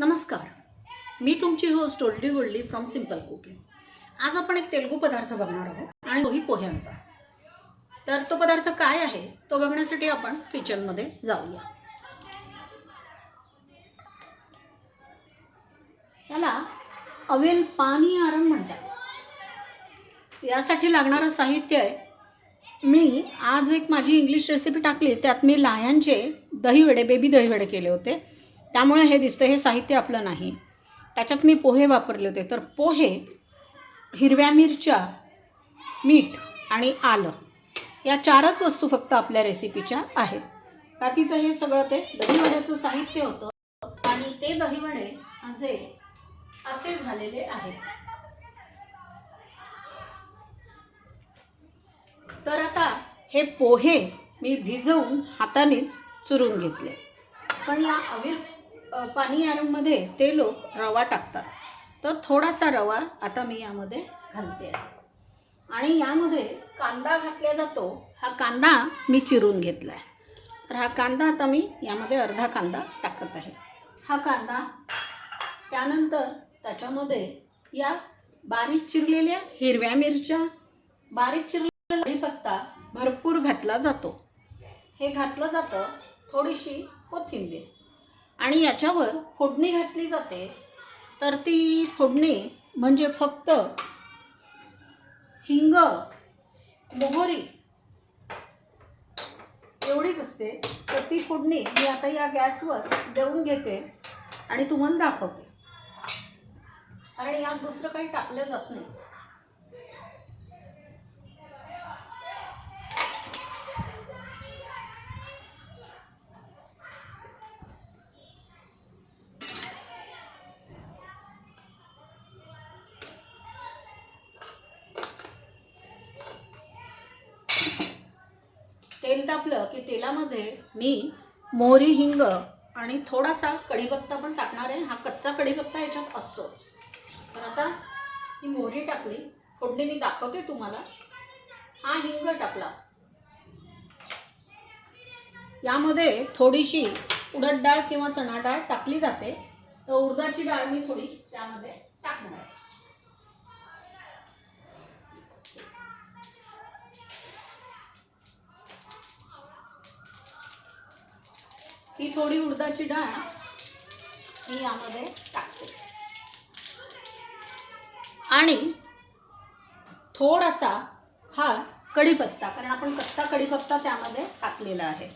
नमस्कार. मी तुमची host oldie goldie from simple cooking आज आपण एक तेलगू पदार्थ बघणार आहोत आणि तोही पोह्यांचा. तर तो पदार्थ काय आहे तो बघण्यासाठी आपण किचनमध्ये जाऊया. याला अवेल पाणी आरम म्हणतात. यासाठी लागणारं साहित्य आहे मी आज एक माझी इंग्लिश रेसिपी टाकली त्यात मी लायांचे दहीवडे बेबी दहीवडे केले होते. त्यामुळे हे दिसतं हे साहित्य आपलं नाही. त्याच्यात मी पोहे वापरले होते. तर पोहे हिरव्या मिरच्या मीठ आणि आलं या चारच वस्तू फक्त आपल्या रेसिपीच्या आहेत. बाकीचं हे सगळं ते दहीवड्याचं साहित्य होतं आणि ते दहीवडे जे असे झालेले आहेत. तर आता हे पोहे मी भिजवून हातानेच चुरून घेतले. पण या अवीर पाणी आरममध्ये ते लोक रवा टाकतात. तर थोडासा रवा आता मी यामध्ये घालते आहे. आणि यामध्ये कांदा घातला जातो. हा कांदा मी चिरून घेतला आहे. तर हा कांदा आता मी यामध्ये अर्धा कांदा टाकत आहे. हा कांदा त्यानंतर त्याच्यामध्ये या बारीक चिरलेल्या हिरव्या मिरच्या बारीक चिरलेला कढीपत्ता भरपूर घातला जातो. हे घातलं जातं थोडीशी कोथिंबीर. आणि याच्यावर फोडणी घातली जाते. तर ती फोडणी म्हणजे फक्त हिंग मोहरी एवढीच असते. तर ती फोडणी मी आता या गॅसवर देऊन घेते आणि तुम्हाला दाखवते. कारण यात दुसरं काही टाकलं जात नाही. तेल तापलं की तेलामध्ये मी मोहरी हिंग आणि थोडासा कढीपत्ता पण टाकणार आहे. हा कच्चा कढीपत्ता याच्यात असतोच. तर आता ही मोहरी टाकली. फोडणी मी दाखवते तुम्हाला. हा हिंग टाकला. यामध्ये थोडीशी उडद डाळ किंवा चणा डाळ टाकली जाते. तर उडदाची डाळ मी थोडी त्यामध्ये टाकणार आहे. ही थोडी उडदाची डाळ मी यामध्ये टाकते. आणि थोडासा हा कढीपत्ता कारण आपण कच्चा कढीपत्ता त्यामध्ये टाकलेला आहे.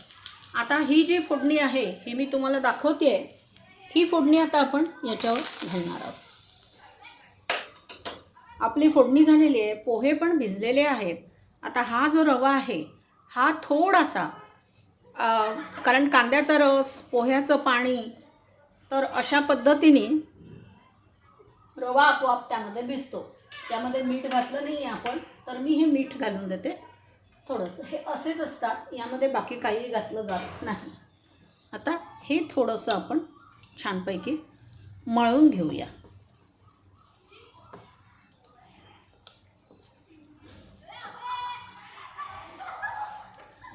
आता ही जी फोडणी आहे हे मी तुम्हाला दाखवते ही फोडणी आता आपण याच्यावर घालणार आहोत. आपली फोडणी झालेली आहे पोहे पण भिजलेले आहेत. आता हा जो रवा आहे हा थोडासा कारण कांद्याचा रस पोह्याचं पाणी तर अशा पद्धतीने रवा आपोआप त्यामध्ये भिजतो. त्यामध्ये मीठ घातलं नाही आहे आपण तर मी हे मीठ घालून देते. थोडंसं हे असेच असतात यामध्ये बाकी काही घातलं जात नाही. आता हे थोडंसं आपण छानपैकी मळून घेऊया.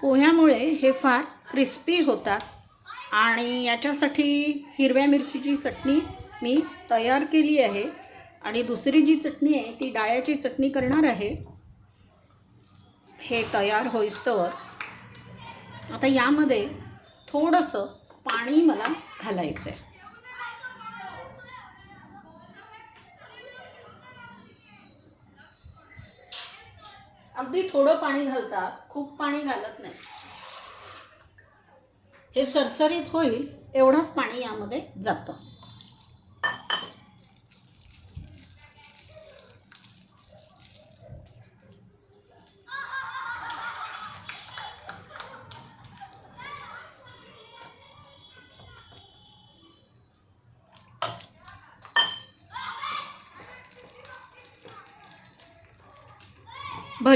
पोह्यामुळे हे फार क्रिस्पी होतात. आणि याच्यासाठी हिरव्या मिरचीची चटणी मी तयार केली आहे. आणि दुसरी जी चटणी आहे ती डाळ्याची चटणी करणार आहे. हे तयार होईस्तवर आता यामध्ये थोडंसं पाणी मला घालायचं आहे अगदी थोडं पाणी घालतात खूप पाणी घालत नाही. हे सरसरीत होईल एवढंच पाणी यामध्ये जातं.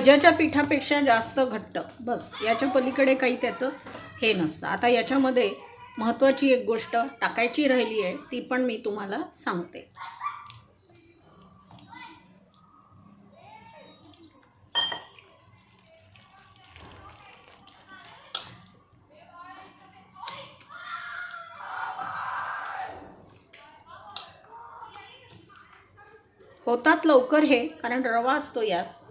भज्याच्या पिठापेक्षा जास्त घट्ट. बस याच्या पलीकडे काही त्याचं हे नसतं. आता याच्यामध्ये महत्त्वाची एक गोष्ट टाकायची राहिली आहे ती पण मी तुम्हाला सांगते. होतात लवकर हे कारण रवा असतो यात.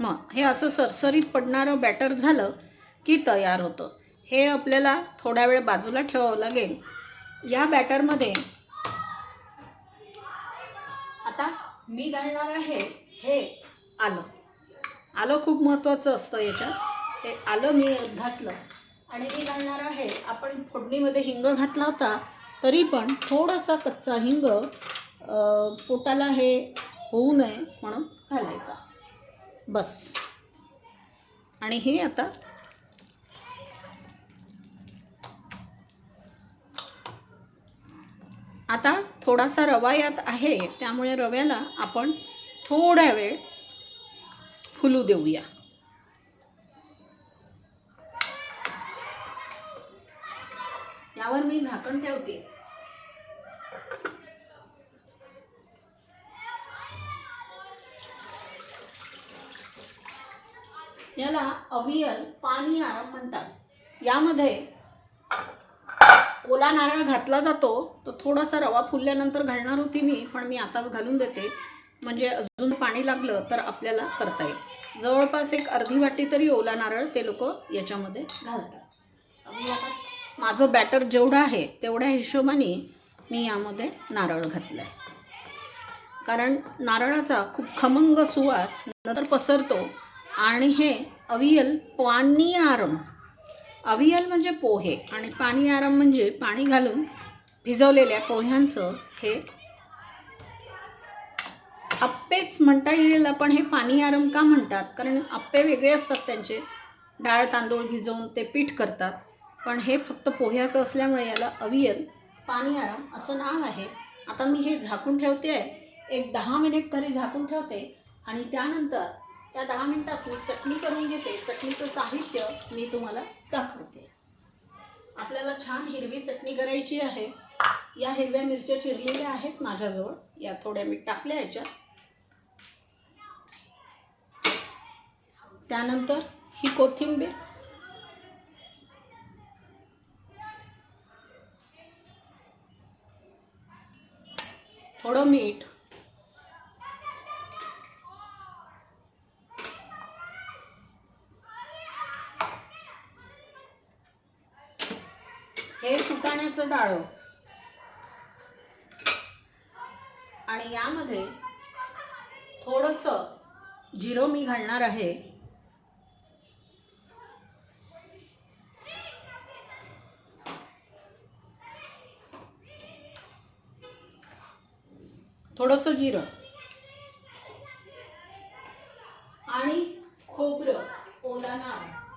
मग हे असं सरसरीत पडणारं बॅटर झालं की तयार होतं. हे आपल्याला थोडा वेळ बाजूला ठेवावं लागेल. या बॅटरमध्ये आता मी घालणार आहे हे आलं. आलं खूप महत्त्वाचं असतं याच्यात. ते आलं मी घातलं. आणि मी घालणार आहे आपण फोडणीमध्ये हिंग घातला होता तरी पण थोडासा कच्चा हिंग पोटाला हे होऊ नये म्हणून घालायचा. बस. आणि हे आता आता थोडासा रवा यात आहे त्यामुळे रव्याला आपण थोडा वेळ फुलू देऊया. यावर मी झाकण ठेवते. याला अवियल पाणी आराम म्हणतात. यामध्ये ओला नारळ घातला जातो तर थोडासा रवा फुलल्यानंतर घालणार होती मी पण मी आताच घालून देते. म्हणजे अजून पाणी लागलं तर आपल्याला करता येईल. जवळपास एक अर्धी वाटी तरी ओला नारळ ते लोक याच्यामध्ये घालतात. मी आता माझं बॅटर जेवढं आहे तेवढ्या हिशोबाने मी यामध्ये नारळ घातलं आहे कारण नारळाचा खूप खमंग सुवास नंतर पसरतो आणि हे अवियल पाणी आरम अवियल म्हणजे पोहे आणि पानियारम म्हणजे पाणी घालून भिजवलेल्या पोह्यांचं हे आप्पेच म्हणता येईल आपण हे पाणी आरम का म्हणतात? कारण आप्पे वेगळे असतात त्यांचे. डाळ तांदूळ भिजवून ते पीठ करतात. पण हे फक्त पोह्याचं असल्यामुळे याला अवियल पाणी असं नाव आहे. आता मी हे झाकून ठेवते. आहे एक दहा मिनिट तरी झाकून ठेवते आणि त्यानंतर त्या दहा मिनिटात मी चटणी करून घेते. चटणीचं साहित्य मी तुम्हाला दाखवते. आपल्याला छान हिरवी चटणी करायची आहे. या हिरव्या मिरच्या चिरलेल्या आहेत माझ्याजवळ. या थोड्या मी टाकल्या याच्यात त्यानंतर ही कोथिंबीर. थोडं मीठ. हे डाळं. आणि यामध्ये थोडंसं जिरं मी घालणार आहे. थोडंसं जिरं. आणि खोबरं ओला नारळ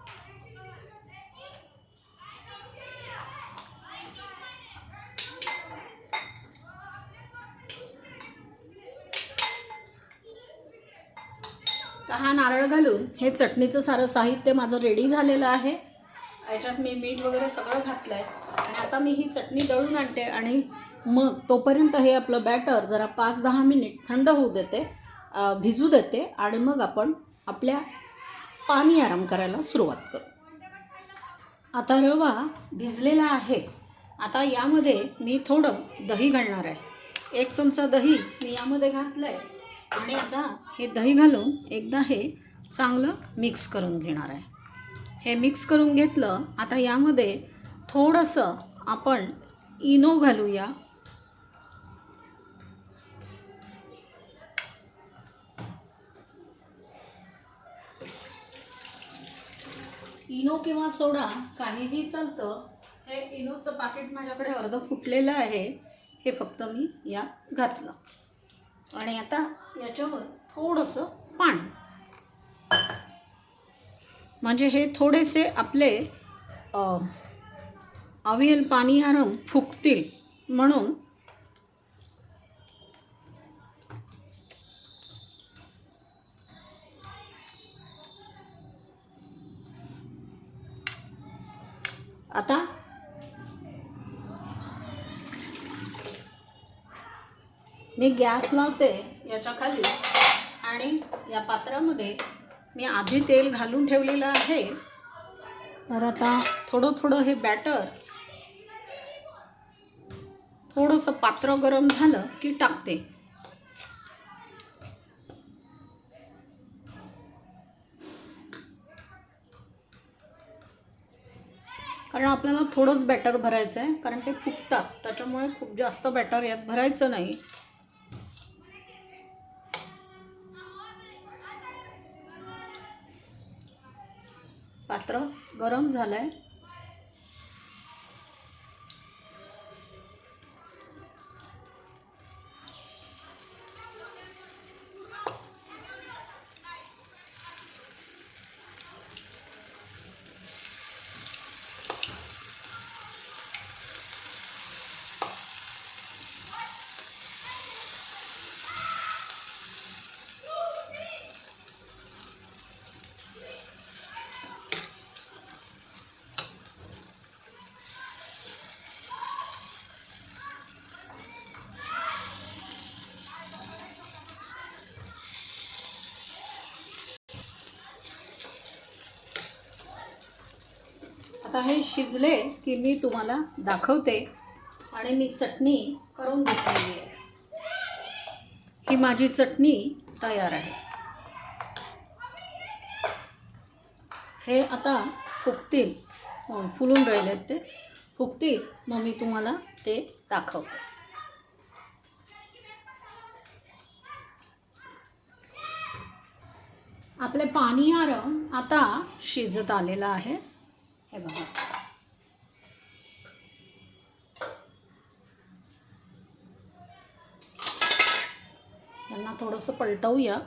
घालून हे चटणीचं सारं साहित्य माझं रेडी झालेलं आहे. याच्यात मी मीठ वगैरे सगळं घातलं आहे आणि आता मी ही चटणी दळून आणते आणि मग तोपर्यंत हे आपलं बॅटर जरा पाच दहा मिनिट थंड होऊ देते भिजू देते आणि मग आपण आपल्या पाणी आराम करायला सुरुवात करू. आता रवा भिजलेला आहे. आता यामध्ये मी थोडं दही घालणार आहे. एक चमचा दही मी यामध्ये घातलं आहे आणि एकदा हे दही घालून एकदा हे चांगलं मिक्स करून घेणार आहे. हे मिक्स करून घेतलं आता यामध्ये थोडंसं आपण इनो घालूया. इनो किंवा सोडा काहीही चालतं हे इनोचं पाकिट माझ्याकडे अर्ध फुटलेलं आहे. हे फक्त मी या घातलं. आणि आता याच्यावर थोडंसं पाणी. म्हणजे हे थोडेसे आपले अवियल पाणी फुकतील म्हणून आता मी गॅस लावते याच्या खाली आणि या पात्रामध्ये मी आधी तेल घालून ठेवलेलं आहे. तर आता थोडं थोडं हे बॅटर थोडंसं पात्र गरम झालं की टाकते. कारण आपल्याला थोडंच बॅटर भरायचं आहे कारण ते फुगतात. त्याच्यामुळे खूप जास्त बॅटर यात भरायचं नाही. गरम झाला आहे आता हे शिजले की मी तुम्हाला दाखवते. आणि मी चटणी करून घेतलेली आहे. ही माझी चटणी तयार आहे. हे आता फुगतील. फुलून राहिलेत ते. फुगतील मग मी तुम्हाला ते दाखवते. आपले पाणीयारम आता शिजत आलेलं आहे. हे बघा. त्यांना थोडंसं पलटवूया.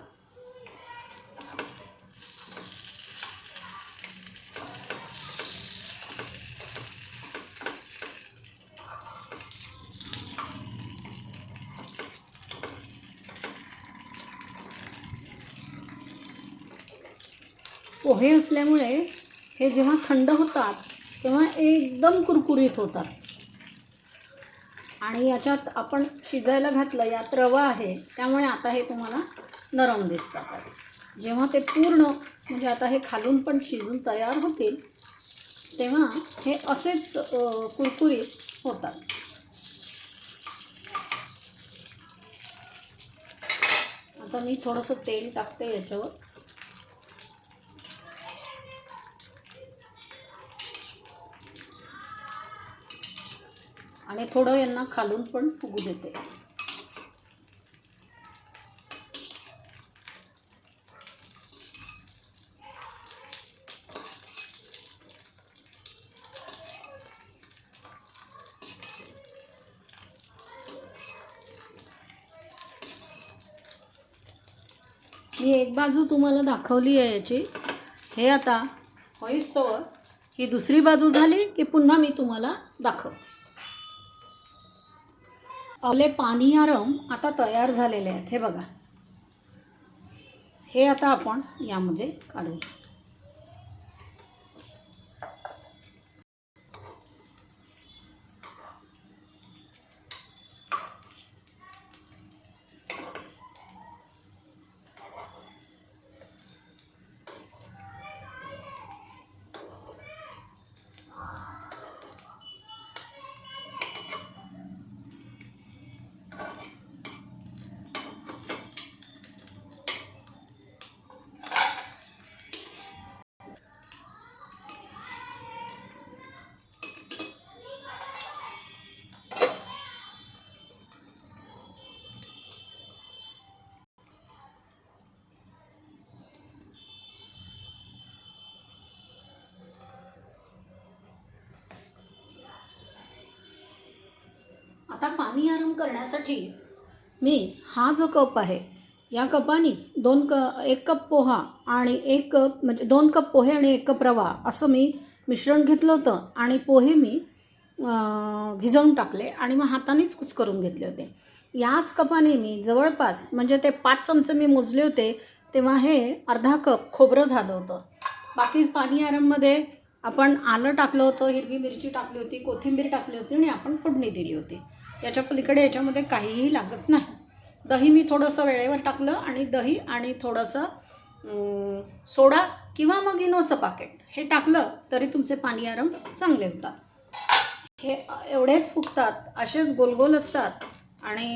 पोहे असल्यामुळे हे जेव्हा थंड होतात तेव्हा एकदम कुरकुरीत होतात. आणि याच्यात आपण शिजायला घातलं यात रवा आहे त्यामुळे आता हे तुम्हाला नरम दिसतात. जेव्हा ते पूर्ण म्हणजे आता हे खालून पण शिजून तयार होतील तेव्हा हे असेच कुरकुरीत होतात. आता मी थोडंसं तेल टाकते याच्यावर. आणि थोडं यांना खालून पण फुगू देते. मी एक बाजू तुम्हाला दाखवली आहे याची. हे आता होईस्तोवर. ही दुसरी बाजू झाली की पुन्हा मी तुम्हाला दाखवते. आपले पाणीयारम आता तयार झालेले आहेत. हे बघा. हे आता आपण यामध्ये काढू. आता पाणी आराम करण्यासाठी मी हा जो कप आहे या कपाने दोन क एक कप पोहा आणि एक कप म्हणजे दोन कप पोहे आणि एक कप रवा असं मी मिश्रण घेतलं होतं आणि पोहे मी भिजवून टाकले आणि मग हातानेच कुच करून घेतले होते. याच कपाने मी जवळपास म्हणजे ते पाच चमचे मी मोजले होते तेव्हा हे अर्धा कप खोबरं झालं होतं. बाकी पाणी आराममध्ये आपण आलं टाकलं होतं हिरवी मिरची टाकली होती कोथिंबीर टाकली होती आणि आपण फोडणी दिली होती. याच्या पलीकडे याच्यामध्ये काहीही लागत नाही. दही मी थोडंसं वेळेवर टाकलं आणि दही आणि थोडंसं सोडा किंवा मग इनोचं पाकेट. हे टाकलं तरी तुमचे पाणीयारम चांगले होतात. हे एवढेच फुगतात असेच गोलगोल असतात आणि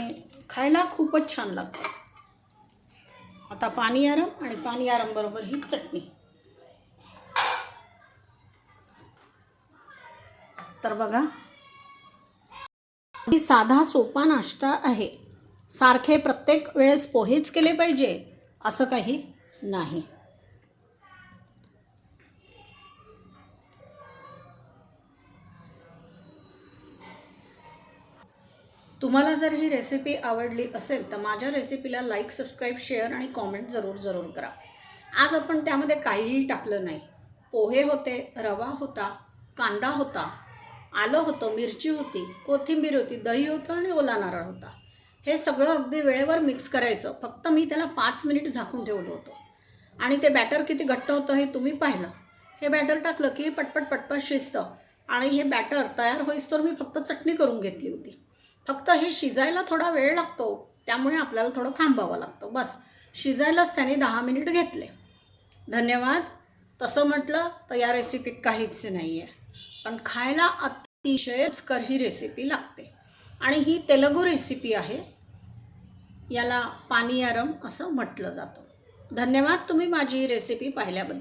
खायला खूपच छान लागतात आता पाणीयारम आणि पाणी बरोबर ही चटणी. तर बघा ही साधा सोपा नाश्ता आहे. सारखे प्रत्येक वेळेस पोहेच केले पाहिजे असं काही नाही. तुम्हाला जर ही रेसिपी आवडली असेल तर माझ्या रेसिपीला लाईक सबस्क्राईब शेअर आणि कॉमेंट जरूर जरूर करा. आज आपण त्यामध्ये काहीही टाकलं नाही. पोहे होते रवा होता कांदा होता आलं होतं मिरची होती कोथिंबीर होती दही होतं आणि ओला नारळ होता. हे सगळं अगदी वेळेवर मिक्स करायचं. फक्त मी त्याला पाच मिनिट झाकून ठेवलं होतं. आणि ते बॅटर किती घट्ट होतं हे तुम्ही पाहिलं. हे बॅटर टाकलं की हे पटपट पटपट शिजतं. आणि हे बॅटर तयार होईस्तोवर मी फक्त चटणी करून घेतली होती. फक्त हे शिजायला थोडा वेळ लागतो. त्यामुळे आपल्याला थोडं थांबावं लागतं. बस. शिजायलाच त्याने दहा मिनिट घेतले. धन्यवाद. तसं म्हटलं तर या रेसिपीत काहीच नाही आहे पण खायला अतिशयच कर ही रेसिपी लागते. आणि ही तेलगू रेसिपी आहे. याला पानियारम असं म्हटलं जातं. धन्यवाद तुम्ही माझी रेसिपी पाहिल्याबद्दल.